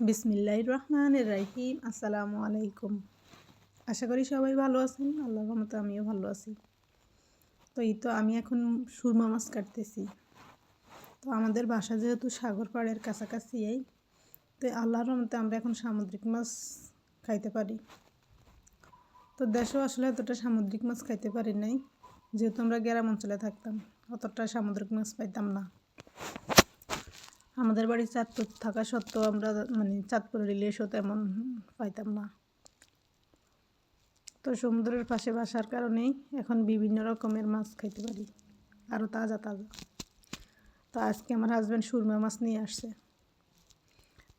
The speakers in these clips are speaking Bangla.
বিসমিল্লাহ রহমান রাহিম। আসসালামু আলাইকুম। আশা করি সবাই ভালো আছেন। আল্লাহর রহমতে আমিও ভালো আছি। তো এই তো আমি এখন সুরমা মাছ কাটতেছি। তো আমাদের বাসা যেহেতু সাগর পাড়ের কাছাকাছি এই, তো আল্লাহর রহমতে আমরা এখন সামুদ্রিক মাছ খাইতে পারি। তো দেশেও আসলে এতটা সামুদ্রিক মাছ খাইতে পারি নাই। যেহেতু আমরা গ্রাম অঞ্চলে থাকতাম, অতটা সামুদ্রিক মাছ পাইতাম না। আমাদের বাড়ি চাঁদপুর থাকা সত্ত্বেও আমরা মানে চাঁদপুরের রিলেশও তেমন পাইতাম না। তো সমুদ্রের পাশে বাসার কারণেই এখন বিভিন্ন রকমের মাছ খাইতে পারি আরও তাজা তাজা। তো আজকে আমার হাজব্যান্ড সুরমা মাছ নিয়ে আসছে।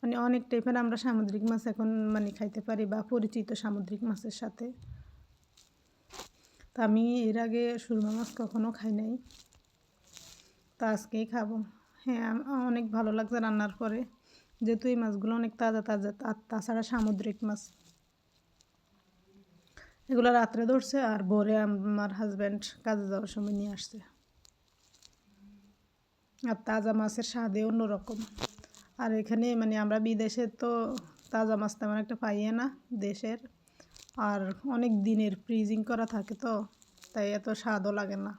মানে অনেক টাইপের আমরা সামুদ্রিক মাছ এখন মানে খাইতে পারি বা পরিচিত সামুদ্রিক মাছের সাথে। তো আমি এর আগে সুরমা মাছ কখনো খাই নাই। তো আজকেই খাব। হ্যাঁ অনেক ভালো লাগছে রান্নার পরে। যেহেতু এই মাছগুলো অনেক তাজা তাজা, আর তাছাড়া সামুদ্রিক মাছ। এগুলো রাত্রে ধরছে, আর ভোরে আমার হাজব্যান্ড কাজে যাওয়ার সময় নিয়ে আসছে। আর তাজা মাছের স্বাদে অন্যরকম। আর এখানে মানে আমরা বিদেশে তো তাজা মাছ তেমন একটা পাইয়ে না দেশের। আর অনেক দিনের ফ্রিজিং করা থাকে তো, তাই এত স্বাদও লাগে না।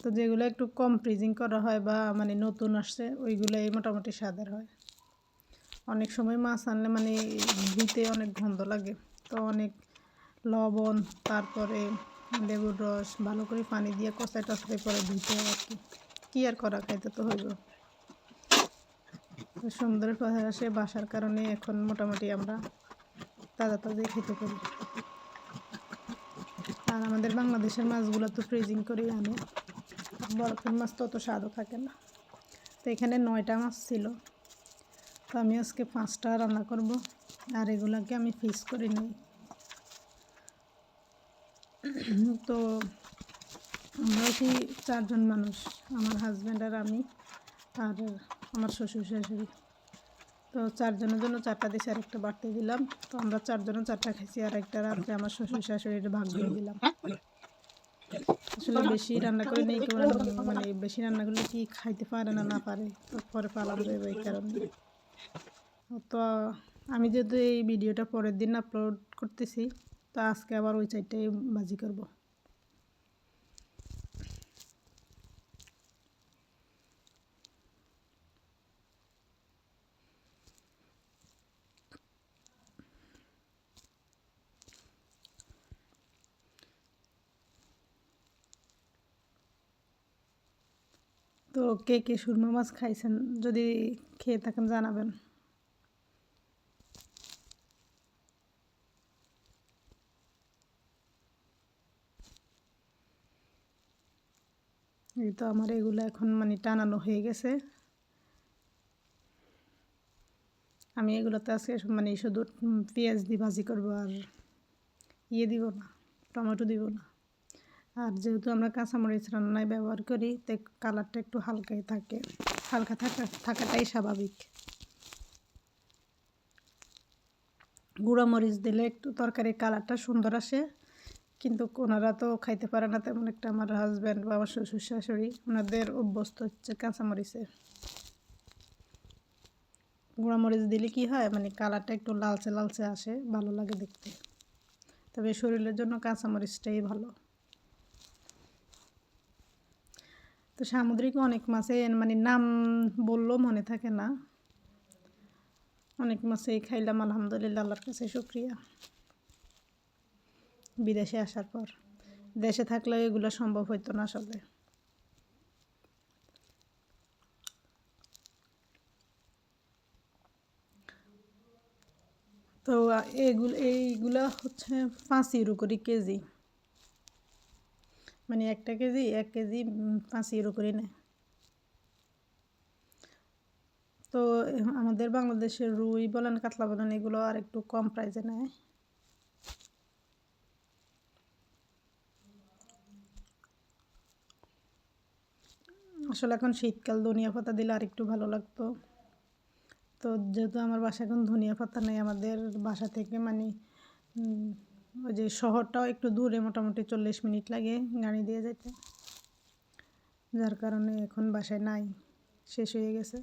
তো যেগুলো একটু কম ফ্রিজিং করা হয় বা মানে নতুন আসছে, ওইগুলোই মোটামুটি স্বাদের হয়। অনেক সময় মাছ আনলে মানে দিতে অনেক গন্ধ লাগে। তো অনেক লবণ, তারপরে লেবুর রস, ভালো করে পানি দিয়ে কষাই টসাই করে ধুতে হয় আর কি। কী আর করা, খাইতে তো হইব। সমুদ্রের পাশে বাসার কারণে এখন মোটামুটি আমরা তাজা তাজাই খেতে পারি। আর আমাদের বাংলাদেশের মাছগুলো তো ফ্রিজিং করেই আনে। বরফের মাছ তো অত স্বাদও থাকে না। তো এখানে নয়টা মাছ ছিল। তো আমি আজকে পাঁচটা রান্না করব আর এগুলোকে আমি ফিস করে নিই। তো আমরা কি চারজন মানুষ আমার হাজব্যান্ড আর আমি আর আমার শ্বশুর শাশুড়ি। তো চারজনের জন্য চারটা দিয়েছি আর একটা বাড়তে দিলাম। তো আমরা চারজনও চারটা খেয়েছি আর একটা রাত্রে আমার শ্বশুর শাশুড়ির ভাগ দিয়ে দিলাম। আসলে বেশি রান্না করে নেই মানে বেশি রান্না করলে কি খাইতে পারে না না পারে পরে পালাম যাবে এই কারণে। তো আমি যেহেতু এই ভিডিওটা পরের দিন আপলোড করতেছি, তো আজকে আবার ওই চারটাই বাজি করব। তো কে কে সুরমা মাছ খাইছেন যদি খেয়ে থাকেন, জানাবেন। এই তো আমার এগুলো এখন মানে টানানো হয়ে গেছে। আমি এগুলোতে আজকে মানে শুধু পেঁয়াজ দিয়ে ভাজি করব আর ইয়ে দিব না, টমেটো দিব না। আর যেহেতু আমরা কাঁচামরিচ রান্নায় ব্যবহার করি তাই কালারটা একটু হালকাই থাকে। হালকা থাকা, থাকাটাই স্বাভাবিক। গুঁড়ো মরিচ দিলে একটু তরকারির কালারটা সুন্দর আসে। কিন্তু ওনারা তো খাইতে পারে না, তেমন একটা আমার হাজব্যান্ড বা আমার শ্বশুর শাশুড়ি, ওনাদের অভ্যস্ত হচ্ছে কাঁচামরিচে মরিচ দিলে কি হয় মানে কালারটা একটু লালচে লালচে আসে, ভালো লাগে দেখতে। তবে শরীরের জন্য কাঁচামরিচটাই ভালো। তো সামুদ্রিক অনেক মাছে মানে নাম বললেও মনে থাকে না। অনেক মাছেই খাইলাম, আলহামদুলিল্লাহ, আল্লাহর কাছে শুক্রিয়া। বিদেশে আসার পর। দেশে থাকলে এগুলো সম্ভব হইতো না আসলে। তো এইগুলো এইগুলো হচ্ছে পাঁচ ইউরো করে কেজি। মানে একটা কেজি, এক কেজি পাঁচ ইউরো করে নেয়। তো আমাদের বাংলাদেশের রুই বলেন, কাতলা বলেন, এগুলো আর একটু কম প্রাইসে নেয়। আসলে এখন শীতকাল, ধনিয়া পাতা দিলে আর একটু ভালো লাগতো। তো যেহেতু আমার বাসা এখন ধনিয়া পাতা নেই, আমাদের বাসা থেকে মানে ওই যে শহরটাও একটু দূরে, মোটামুটি চল্লিশ মিনিট লাগে গাড়ি দিয়ে যেতে। যার কারণে এখন বাসায় নাই, শেষ হয়ে গেছে।